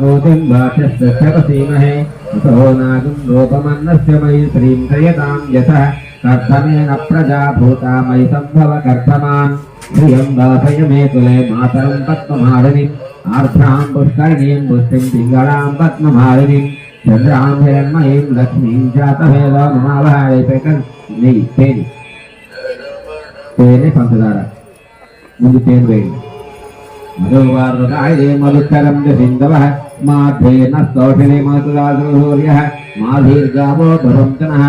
पूतिं वाचस्तक्षपसीमहे अतो नागं रूपमन्नस्य मयि श्रीं क्रियतां यथः कर्तमेन प्रजा भूता मयि सम्भव कर्तमान् श्रियं वासय मे कुले मातरं पद्ममालिनीम् आर्द्रां पुष्करिणीं पुष्टिं पिङ्गळां पद्ममालिनीं చంద్రాం హిరణ్మయీం లక్ష్మీం జాతవేద మహాభాయ పెకన్ నెయ్యి తేనె తేనె పంచదార ముందు తేనె వేయండి మధువార్వకాయే మధుకరం సింధవ మాధ్యేన స్తౌషిణి మధురాజూర్య మాధీర్గావో భవంతనః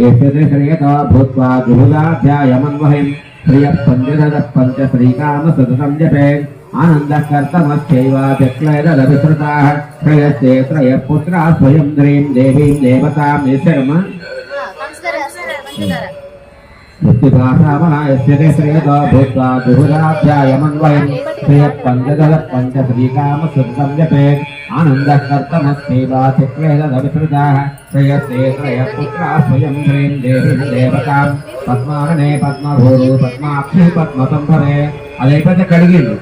ఏషతే శ్రేయత భూత్వా గురుదాధ్యాయమన్వహిం శ్రియ పంచదశ పంచ శ్రీకామ సతతం జపే ఆనందకర్తమశ్చైవ చక్లైరవిశ్రుతాः శ్రేయస్తే త్రయ పుత్రా స్వయం ద్రీం దేవీం దేవతాం శర్మ మృత్యుభాషామహాయస్యతే భూత్వా దుహురాధ్యాయమన్వయం శ్రియ పంచదశ పంచ శ్రీకామ సతతం జపే శ్రేయస్తే త్రయ పుత్రా స్వయం ద్రీం దేవీం దేవతాం పద్మాననే పద్మభూరు పద్మాక్షి పద్మసంభవే అదైపోతే కడిగిండు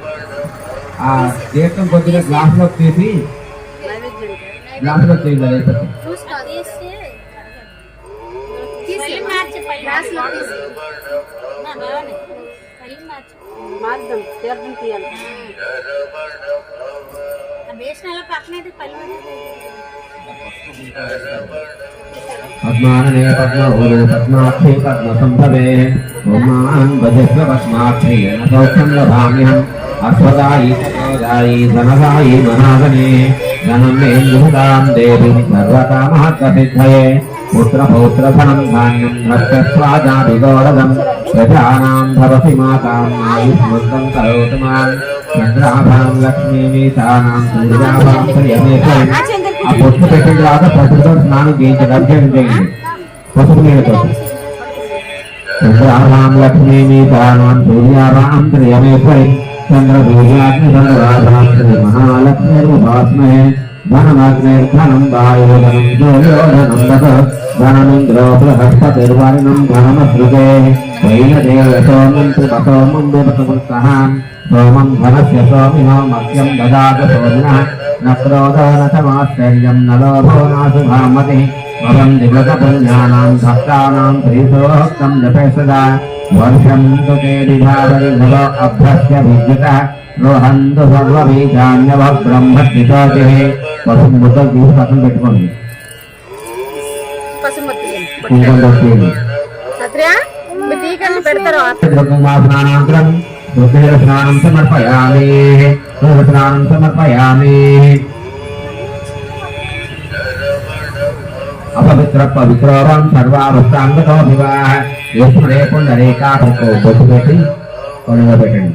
ఆ తీర్థం కొద్దిగా గ్లాసులో తీసి గ్లాసులో తీయండి అదైపోతే మార్గం తీర్థం తీయాలి. వేసిన పక్కనైతే పల్లి పద్మాననే పద్మభూరు పద్మాక్షి ఓమాన్ భజస్వ పద్మాక్షి సౌఖ్యం లభామ్యహం అశ్వదాయి తపోదాయి ధనదాయి మనాగనే ధనం పుత్ర పౌత్ర ధనం ధాన్యం ప్రజానాం భవసి మాతాం ఆయుష్మంతం కరోతు మాం చంద్రాభాం లక్ష్మీమీతానాం సూర్యాభాం ప్రియమేశ్వరం ఆ పసుపు పెట్టిన తర్వాత పసుపుతో స్నానం చేయించడం అభిషేకం చేయండి పసుపు నీళ్ళతో చంద్రాభాం లక్ష్మీమీతానాం సూర్యాభాం ప్రియమే చంద్ర సూర్యాగ్ని చంద్రాభాం శ్రీ ధనమగ్నిర్ధనం వాయుధనం సూర్యోధనం దశ ధనమింద్రో బృహస్పతిర్వరుణం ధనమసృజే వైనదేవ సోమం త్రిపసోమం దేవతముత్సహ సోమం ధనస్య సోమినో మత్స్యం దదాత సోమినః न क्रोधो न समाश्चर्यं न लोभो नाशुभामतिः भवं दिवसपुण्यानां भक्तानां श्रीसोक्तं जपे सदा वर्षं तु ते दिधावरिभव अभ्यस्य विद्युतः రోహంతు సర్వీజాన్యవ బ్రహ్మ నిజాతి పసుపు ముద్దలు తీసి పక్కన పెట్టుకోండి. స్నానానంతరం రుద్ర స్నానం సమర్పయామి రుద్ర స్నానం సమర్పయామి అపవిత్ర పవిత్రోరం సర్వావస్థాంగతో వివాహ యేసు రేపు నరేకా పెట్టి కొనుగో పెట్టండి.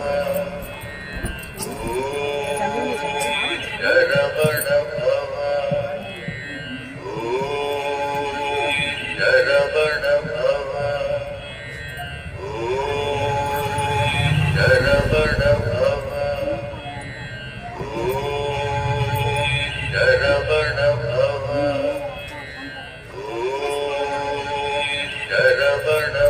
மகன